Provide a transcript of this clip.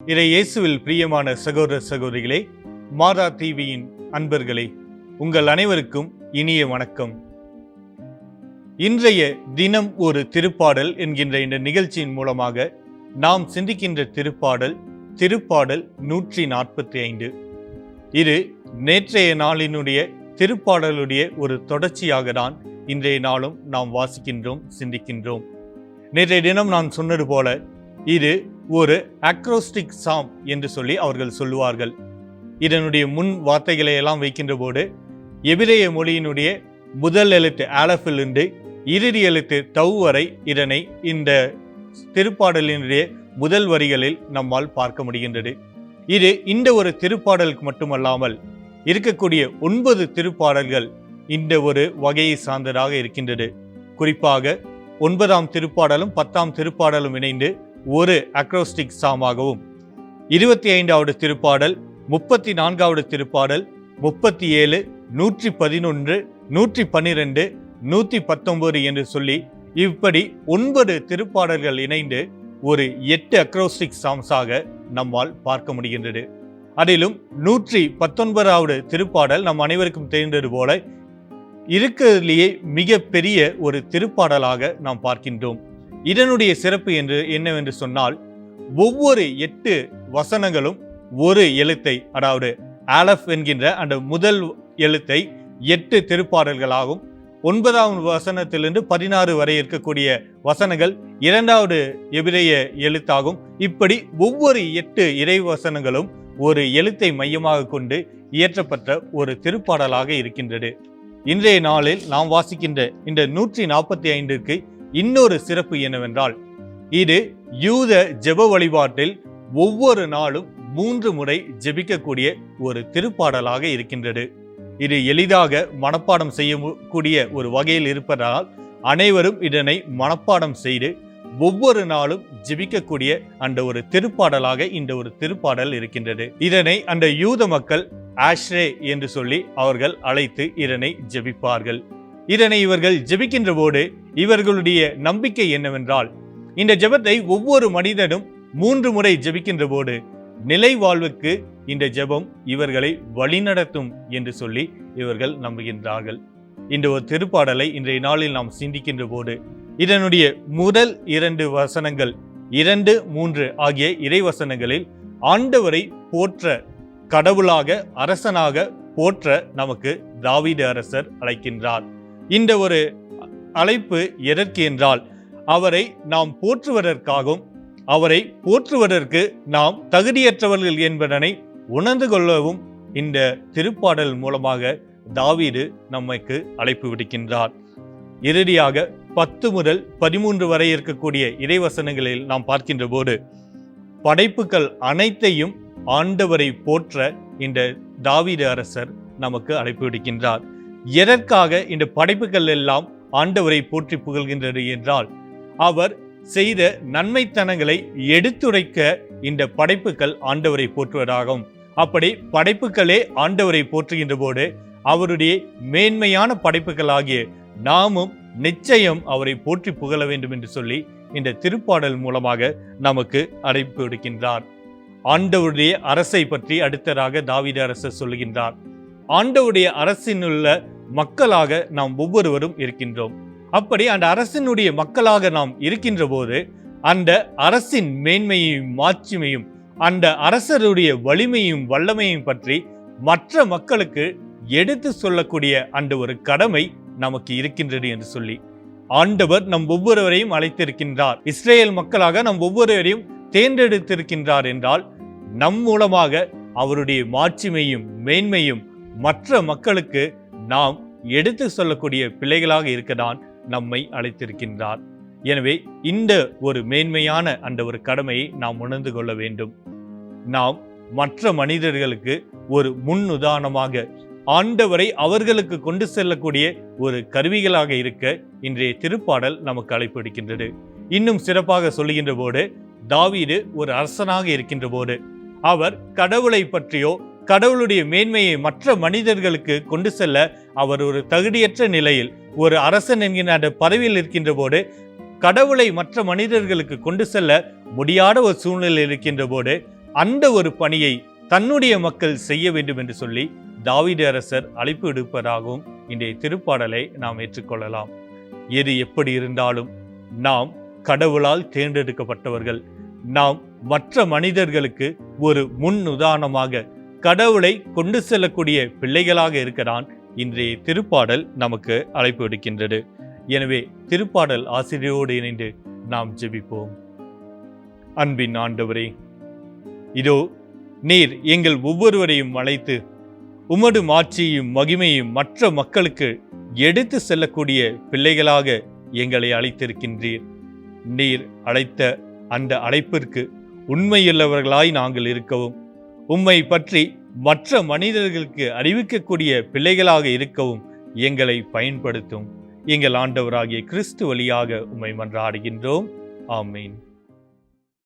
இறை இயேசுவில் பிரியமான சகோதர சகோதரிகளே மாதா டிவியின் அன்பர்களே உங்கள் அனைவருக்கும் இனிய வணக்கம். இன்றைய தினம் ஒரு திருப்பாடல் என்கின்ற இந்த நிகழ்ச்சியின் மூலமாக நாம் சிந்திக்கின்ற திருப்பாடல் திருப்பாடல் நூற்றி நாற்பத்தி ஐந்து. இது நேற்றைய நாளினுடைய திருப்பாடலுடைய ஒரு தொடர்ச்சியாக தான் இன்றைய நாளும் நாம் வாசிக்கின்றோம் சிந்திக்கின்றோம். நேற்றைய தினம் நான் சொன்னது போல இது ஒரு அக்ரோஸ்டிக் சாம் என்று சொல்லி அவர்கள் சொல்லுவார்கள். இதனுடைய முன் வார்த்தைகளை எல்லாம் வைக்கின்ற போது எபிரேய மொழியினுடைய முதல் எழுத்து ஆலஃபிலிருந்து இறுதி எழுத்து தவ் வரை இதனை இந்த திருப்பாடலினுடைய முதல் வரிகளில் நம்மால் பார்க்க முடிகின்றது. இது இந்த ஒரு திருப்பாடலுக்கு மட்டுமல்லாமல் இருக்கக்கூடிய ஒன்பது திருப்பாடல்கள் இந்த ஒரு வகையை சார்ந்ததாக இருக்கின்றது. குறிப்பாக ஒன்பதாம் திருப்பாடலும் பத்தாம் திருப்பாடலும் இணைந்து ஒரு அக்ரோஸ்டிக் சாமாகவும் இருபத்தி ஐந்தாவது திருப்பாடல் முப்பத்தி நான்காவது திருப்பாடல் முப்பத்தி ஏழு நூற்றி பதினொன்று நூற்றி பன்னிரெண்டு நூற்றி பத்தொன்பது என்று சொல்லி இப்படி ஒன்பது திருப்பாடல்கள் இணைந்து ஒரு எட்டு அக்ரோஸ்டிக் சாங்ஸாக நம்மால் பார்க்க முடிகின்றது. அதிலும் நூற்றி பத்தொன்பதாவது திருப்பாடல் நம் அனைவருக்கும் தெரிந்தது போல இருக்கிறதுலேயே மிக பெரிய ஒரு திருப்பாடலாக நாம் பார்க்கின்றோம். இதனுடைய சிறப்பு என்று என்னவென்று சொன்னால் ஒவ்வொரு எட்டு வசனங்களும் ஒரு எழுத்தை அதாவது ஆலஃப் என்கின்ற அந்த முதல் எழுத்தை எட்டு திருப்பாடல்களாகும். ஒன்பதாவது வசனத்திலிருந்து பதினாறு வரை இருக்கக்கூடிய வசனங்கள் இரண்டாவது எபிரேய எழுத்தாகும். இப்படி ஒவ்வொரு எட்டு இறை வசனங்களும் ஒரு எழுத்தை மையமாக கொண்டு இயற்றப்பட்ட ஒரு திருப்பாடலாக இருக்கின்றது. இன்றைய நாளில் நாம் வாசிக்கின்ற இந்த நூற்றி நாற்பத்தி ஐந்துக்கு இன்னொரு சிறப்பு என்னவென்றால் இது யூத ஜெப வழிபாட்டில் ஒவ்வொரு நாளும் மூன்று முறை ஜெபிக்கக்கூடிய ஒரு திருப்பாடலாக இருக்கின்றது. இது எளிதாக மனப்பாடம் செய்யக்கூடிய ஒரு வகையில் இருப்பதால் அனைவரும் இதனை மனப்பாடம் செய்து ஒவ்வொரு நாளும் ஜெபிக்கக்கூடிய அந்த ஒரு திருப்பாடலாக இந்த ஒரு திருப்பாடல் இருக்கின்றது. இதனை அந்த யூத மக்கள் ஆஷ்ரே என்று சொல்லி அவர்கள் அழைத்து இதனை ஜெபிப்பார்கள். இதனை இவர்கள் ஜெபிக்கின்ற போது இவர்களுடைய நம்பிக்கை என்னவென்றால் இந்த ஜெபத்தை ஒவ்வொரு மனிதனும் மூன்று முறை ஜெபிக்கின்ற போது நிலை வாழ்வுக்கு இந்த ஜெபம் இவர்களை வழிநடத்தும் என்று சொல்லி இவர்கள் நம்புகின்றார்கள். இந்த ஒரு திருப்பாடலை இன்றைய நாளில் நாம் சிந்திக்கின்ற போது இதனுடைய முதல் இரண்டு வசனங்கள் இரண்டு மூன்று ஆகிய இறைவசனங்களில் ஆண்டவரை போற்ற கடவுளாக அரசனாக போற்ற நமக்கு தாவீது அரசர் அழைக்கின்றார். இந்த ஒரு அழைப்பு எதற்கு என்றால் அவரை நாம் போற்றுவதற்காகவும் அவரை போற்றுவதற்கு நாம் தகுதியற்றவர்கள் என்பதனை உணர்ந்து கொள்ளவும் இந்த திருப்பாடல் மூலமாக தாவீது நம்மைக்கு அழைப்பு விடுக்கின்றார். இறுதியாக பத்து முதல் பதிமூன்று வரை இருக்கக்கூடிய இறைவசனங்களில் நாம் பார்க்கின்ற போது படைப்புகள் அனைத்தையும் ஆண்டவரை போற்ற இந்த தாவீது அரசர் நமக்கு அழைப்பு விடுக்கின்றார். எதற்காக இந்த படைப்புகள் எல்லாம் ஆண்டவரை போற்றி புகழ்கின்றது என்றால் அவர் செய்த நன்மைத்தனங்களை எடுத்துரைக்க இந்த படைப்புகள் ஆண்டவரை போற்றுவதாகும். அப்படி படைப்புகளே ஆண்டவரை போற்றுகின்ற போது அவருடைய மேன்மையான படைப்புகளாகிய நாமும் நிச்சயம் அவரை போற்றி புகழ வேண்டும் என்று சொல்லி இந்த திருப்பாடல் மூலமாக நமக்கு அழைப்பு விடுக்கின்றார். ஆண்டவருடைய அரசை பற்றி அடுத்ததாக தாவித அரசர் சொல்லுகின்றார். ஆண்டவருடைய அரசினுள்ள மக்களாக நாம் ஒவ்வொருவரும் இருக்கின்றோம். அப்படி அந்த அரசினுடைய மக்களாக நாம் இருக்கின்ற போது அந்த அரசின் மேன்மையையும் மாட்சிமையும் அந்த அரசருடைய வலிமையும் வல்லமையும் பற்றி மற்ற மக்களுக்கு எடுத்து சொல்லக்கூடிய அந்த ஒரு கடமை நமக்கு இருக்கின்றது என்று சொல்லி ஆண்டவர் நம் ஒவ்வொருவரையும் அழைத்திருக்கின்றார். இஸ்ரேல் மக்களாக நம் ஒவ்வொருவரையும் தேர்ந்தெடுத்திருக்கின்றார் என்றால் நம் மூலமாக அவருடைய மாட்சிமையும் மேன்மையும் மற்ற மக்களுக்கு நாம் எடுத்து சொல்லக்கூடிய பிள்ளைகளாக இருக்கதான் நம்மை அழைத்திருக்கின்றார். எனவே இந்த ஒரு மேன்மையான அந்த ஒரு கடமையை நாம் உணர்ந்து கொள்ள வேண்டும். நாம் மற்ற மனிதர்களுக்கு ஒரு முன் உதாரணமாக ஆண்டவரை அவர்களுக்கு கொண்டு செல்லக்கூடிய ஒரு கருவிகளாக இருக்க இன்றைய திருப்பாடல் நமக்கு அழைப்பு எடுக்கின்றது இன்னும் சிறப்பாக சொல்லுகின்ற போது தாவீது ஒரு அரசனாக இருக்கின்ற போது அவர் கடவுளை பற்றியோ கடவுளுடைய மேன்மையை மற்ற மனிதர்களுக்கு கொண்டு செல்ல அவர் ஒரு தகுதியற்ற நிலையில் ஒரு அரசன் என்கிற அந்த பதவியில் இருக்கின்ற போது கடவுளை மற்ற மனிதர்களுக்கு கொண்டு செல்ல முடியாத ஒரு சூழ்நிலை இருக்கின்ற போது அந்த ஒரு பணியை தன்னுடைய மக்கள் செய்ய வேண்டும் என்று சொல்லி தாவீது அரசர் அழைப்பு விடுப்பதாகவும் இன்றைய திருப்பாடலை நாம் ஏற்றுக்கொள்ளலாம். எது எப்படி இருந்தாலும் நாம் கடவுளால் தேர்ந்தெடுக்கப்பட்டவர்கள். நாம் மற்ற மனிதர்களுக்கு ஒரு முன் உதாரணமாக கடவுளை கொண்டு செல்லக்கூடிய பிள்ளைகளாக இருக்கிறான் இன்றைய திருப்பாடல் நமக்கு அழைப்பு விடுக்கின்றது. எனவே திருப்பாடல் ஆசிரியரோடு இணைந்து நாம் ஜெபிப்போம். அன்பின் ஆண்டவரே இதோ நீர் எங்கள் ஒவ்வொருவரையும் அழைத்து உமது மாட்சியையும் மகிமையும் மற்ற மக்களுக்கு எடுத்து செல்லக்கூடிய பிள்ளைகளாக எங்களை அழைத்திருக்கின்றீர். நீர் அழைத்த அந்த அழைப்பிற்கு உண்மையுள்ளவர்களாய் நாங்கள் இருக்கவும். உம்மை பற்றி மற்ற மனிதர்களுக்கு அறிவிக்கக்கூடிய பிள்ளைகளாக இருக்கவும் எங்களை பயன்படுத்தும். எங்கள் ஆண்டவராகிய கிறிஸ்து வழியாக உம்மை மன்றாடுகின்றோம். ஆமீன்.